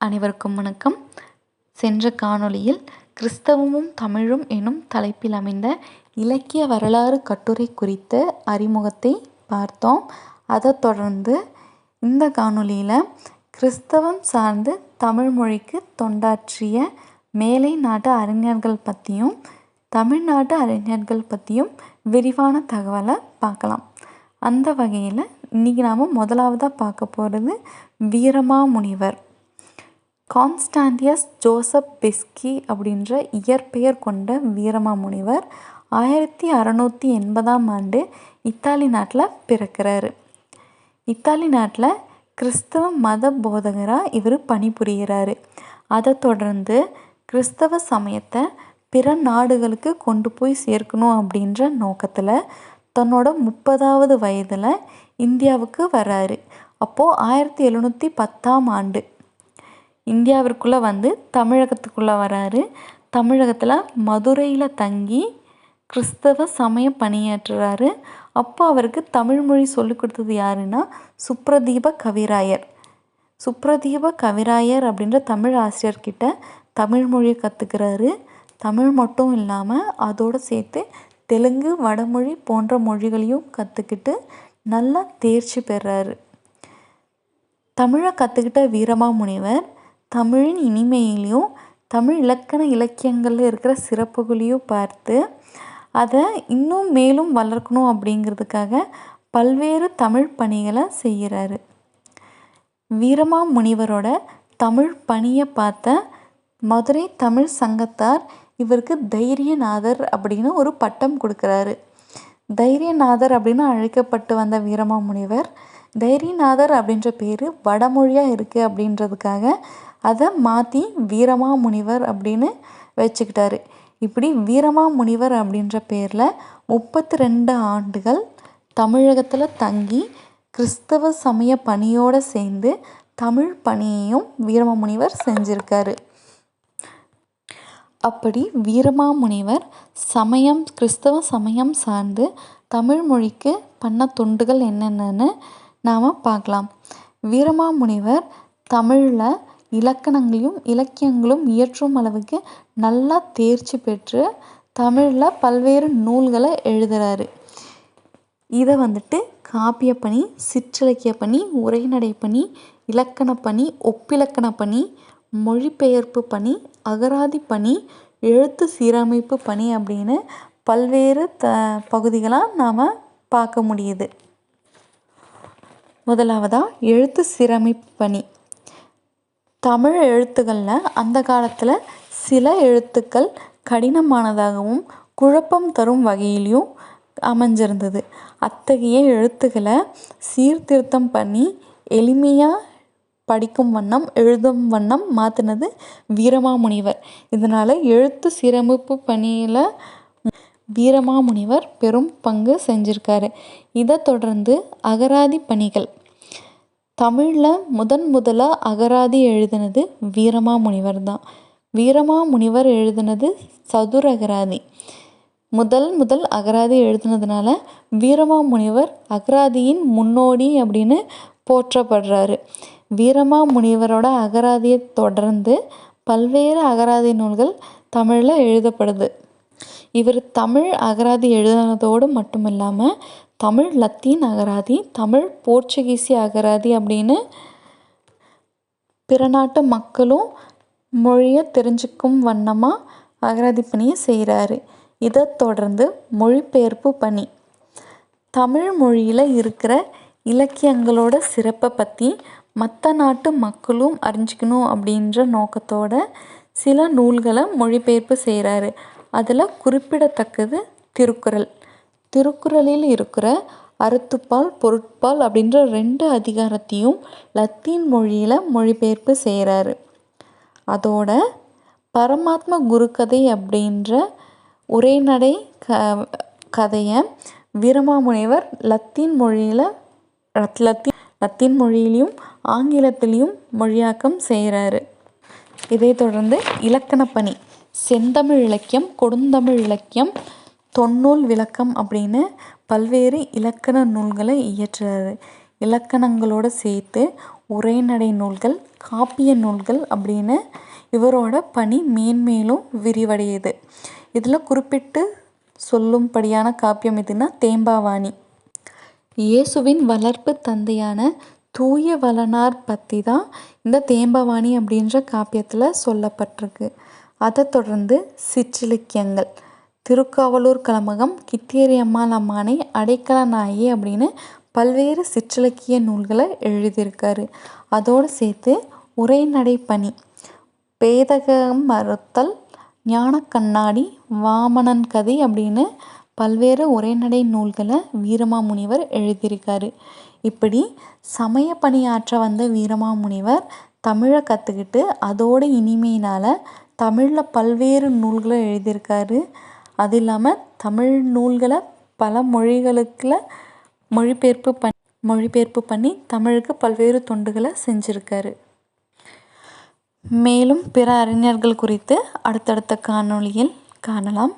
அனைவருக்கும் வணக்கம். சென்ற காணொளியில் கிறிஸ்தவமும் தமிழும் எனும் தலைப்பில் அமைந்த இலக்கிய வரலாறு கட்டுரை குறித்த அறிமுகத்தை பார்த்தோம். அதை தொடர்ந்து இந்த காணொளியில் கிறிஸ்தவம் சார்ந்து தமிழ் மொழிக்கு தொண்டாற்றிய மேலை நாட்டு அறிஞர்கள் பற்றியும் தமிழ்நாட்டு அறிஞர்கள் பற்றியும் விரிவான தகவலை பார்க்கலாம். அந்த வகையில் இன்றைக்கி நாம் முதலாவதாக பார்க்க போகிறது வீரமாமுனிவர். கான்ஸ்டாண்டியஸ் ஜோசப் பெஸ்கி அப்படின்ற இயற்பெயர் கொண்ட வீரமாமுனிவர் ஆயிரத்தி அறநூற்றி எண்பதாம் ஆண்டு இத்தாலி நாட்டில் பிறக்கிறாரு. இத்தாலி நாட்டில் கிறிஸ்தவ மத போதகராக இவர் பணிபுரிகிறாரு அதை தொடர்ந்து கிறிஸ்தவ சமயத்தை பிற நாடுகளுக்கு கொண்டு போய் சேர்க்கணும் அப்படின்ற நோக்கத்தில் தன்னோட முப்பதாவது வயதில் இந்தியாவுக்கு வராரு. அப்போது ஆயிரத்தி எழுநூற்றி பத்தாம் ஆண்டு இந்தியாவிற்குள்ளே வந்து தமிழகத்துக்குள்ளே வராரு. தமிழகத்தில் மதுரையில் தங்கி கிறிஸ்தவ சமயம் பணியாற்றுறாரு. அப்போ அவருக்கு தமிழ்மொழி சொல்லிக் கொடுத்தது யாருன்னா சுப்ரதீப கவிராயர். சுப்ரதீப கவிராயர் அப்படின்ற தமிழ் ஆசிரியர்கிட்ட தமிழ் மொழியை கற்றுக்கிறாரு தமிழ் மட்டும் இல்லாமல் அதோடு சேர்த்து தெலுங்கு வடமொழி போன்ற மொழிகளையும் கற்றுக்கிட்டு நல்லா தேர்ச்சி பெறாரு. தமிழை கற்றுக்கிட்ட வீரமா முனிவர் தமிழின் இனிமையிலையும் தமிழ் இலக்கண இலக்கியங்களில் இருக்கிற சிறப்புகளையும் பார்த்து அதை இன்னும் மேலும் வளர்க்கணும் அப்படிங்கிறதுக்காக பல்வேறு தமிழ் பணிகளை செய்கிறாரு. வீரமாமுனிவரோட தமிழ் பணியை பார்த்த மதுரை தமிழ் சங்கத்தார் இவருக்கு தைரியநாதர் அப்படின்னு ஒரு பட்டம் கொடுக்குறாரு. தைரியநாதர் அப்படின்னு அழைக்கப்பட்டு வந்த வீரமாமுனிவர் தைரியநாதர் அப்படின்ற பேர் வடமொழியாக இருக்குது அப்படின்றதுக்காக அதை மாற்றி வீரமாமுனிவர் அப்படின்னு வச்சுக்கிட்டாரு. இப்படி வீரமாமுனிவர் அப்படின்ற பேரில் முப்பத்தி ரெண்டு ஆண்டுகள் தமிழகத்தில் தங்கி கிறிஸ்தவ சமய பணியோடு சேர்ந்து தமிழ் பணியையும் வீரமாமுனிவர் செஞ்சுருக்காரு. அப்படி வீரமாமுனிவர் சமயம் கிறிஸ்தவ சமயம் சார்ந்து தமிழ் மொழிக்கு பண்ண தொண்டுகள் என்னென்னு நாம் பார்க்கலாம். வீரமாமுனிவர் தமிழில் இலக்கணங்களையும் இலக்கியங்களும் இயற்றும் அளவுக்கு நல்லா தேர்ச்சி பெற்று தமிழில் பல்வேறு நூல்களை எழுதுகிறாரு இதை வந்துட்டு காப்பிய பணி சிற்றிலக்கிய பணி உரைநடை பணி இலக்கண பணி ஒப்பிலக்கண பணி மொழிபெயர்ப்பு பணி அகராதி பணி எழுத்து சீரமைப்பு பணி அப்படின்னு பல்வேறு த பகுதிகளாக நாம் பார்க்க முடியுது. முதலாவதாக எழுத்து சீரமைப்பு பணி. தமிழ் எழுத்துக்களில் அந்த காலத்தில் சில எழுத்துக்கள் கடினமானதாகவும் குழப்பம் தரும் வகையிலையும் அமைஞ்சிருந்தது. அத்தகைய எழுத்துக்களை சீர்திருத்தம் பண்ணி எளிமையாக படிக்கும் வண்ணம் எழுதும் வண்ணம் மாற்றினது வீரமாமுனிவர். இதனால் எழுத்து சீரமைப்பு பணியில் வீரமாமுனிவர் பெரும் பங்கு செஞ்சுருக்காரு. இதை தொடர்ந்து அகராதி பணிகள் தமிழில் முதன் முதலாக அகராதி எழுதினது வீரமாமுனிவர் தான். வீரமாமுனிவர் எழுதினது சதுரகராதி முதல் முதல் அகராதி எழுதுனதுனால வீரமாமுனிவர் அகராதியின் முன்னோடி அப்படின்னு போற்றப்படுறாரு. வீரமாமுனிவரோட அகராதியை தொடர்ந்து பல்வேறு அகராதி நூல்கள் தமிழில் எழுதப்படுது. இவர் தமிழ் அகராதி எழுதினதோடு மட்டும் இல்லாமல் தமிழ் லத்தீன் அகராதி தமிழ் போர்ச்சுகீசி அகராதி அப்படின்னு பிற நாட்டு மக்களும் மொழியை தெரிஞ்சுக்கும் வண்ணமாக அகராதி பணியை செய்கிறாரு இதை தொடர்ந்து மொழிபெயர்ப்பு பணி. தமிழ் மொழியில் இருக்கிற இலக்கியங்களோட சிறப்பை பற்றி மற்ற நாட்டு மக்களும் அறிஞ்சிக்கணும் அப்படின்ற நோக்கத்தோட சில நூல்களை மொழிபெயர்ப்பு செய்கிறாரு அதில் குறிப்பிடத்தக்கது திருக்குறள். திருக்குறளில் இருக்கிற அறத்துப்பால் பொருட்பால் அப்படின்ற ரெண்டு அதிகாரத்தையும் லத்தீன் மொழியில் மொழிபெயர்ப்பு செய்கிறாரு அதோட பரமாத்ம குருகதை அப்படின்ற உரைநடை க கதையை வீரமாமுனைவர் லத்தீன் மொழியில் லத்தீன் லத்தீன் மொழியிலையும் ஆங்கிலத்திலையும் மொழியாக்கம் செய்கிறாரு இதை தொடர்ந்து இலக்கணப் பணி செந்தமிழ் இலக்கியம் கொடுந்தமிழ் இலக்கியம் தொன்னூல் விளக்கம் அப்படின்னு பல்வேறு இலக்கண நூல்களை இயற்றுறாரு. இலக்கணங்களோடு சேர்த்து உரைநடை நூல்கள் காப்பிய நூல்கள் அப்படின்னு இவரோட பணி மேன்மேலும் விரிவடையுது. இதில் குறிப்பிட்டு சொல்லும்படியான காப்பியம் எதுன்னா தேம்பாவாணி. இயேசுவின் வளர்ப்பு தந்தையான தூய வளனார் பற்றி தான் இந்த தேம்பவாணி அப்படின்ற காப்பியத்தில் சொல்லப்பட்டிருக்கு. அதை தொடர்ந்து சிற்றிலக்கியங்கள். திருக்காவலூர் கலமகம் கித்தேரி அம்மாள் அம்மானை அடைக்கல நாயகி அப்படின்னு பல்வேறு சிற்றிலக்கிய நூல்களை எழுதியிருக்காரு. அதோடு சேர்த்து உரைநடை பணி பேதகம் மறுத்தல் ஞான கண்ணாடி வாமனன் கதை அப்படின்னு பல்வேறு உரைநடை நூல்களை வீரமாமுனிவர் எழுதியிருக்காரு. இப்படி சமய பணியாற்ற வந்த வீரமாமுனிவர் தமிழை கற்றுக்கிட்டு அதோட இனிமையினால் தமிழில் பல்வேறு நூல்களை எழுதியிருக்காரு. அது இல்லாமல் தமிழ் நூல்களை பல மொழிகளுக்குல மொழிபெயர்ப்பு பண் மொழிபெயர்ப்பு பண்ணி தமிழுக்கு பல்வேறு தொண்டுகளை செஞ்சுருக்காரு. மேலும் பிற அறிஞர்கள் குறித்து அடுத்தடுத்த காணொளியில் காணலாம்.